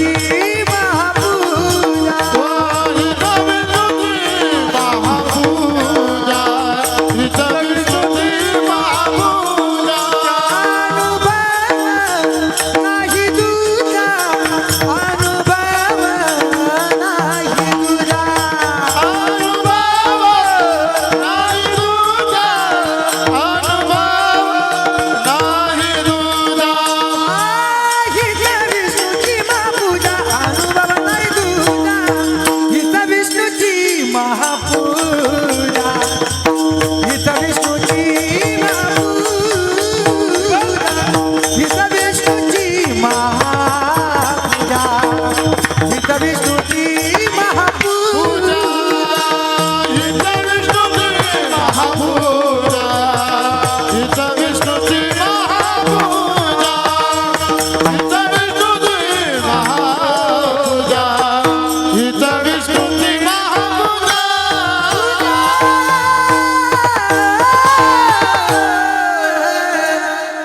जी राजा विष्णु की महापू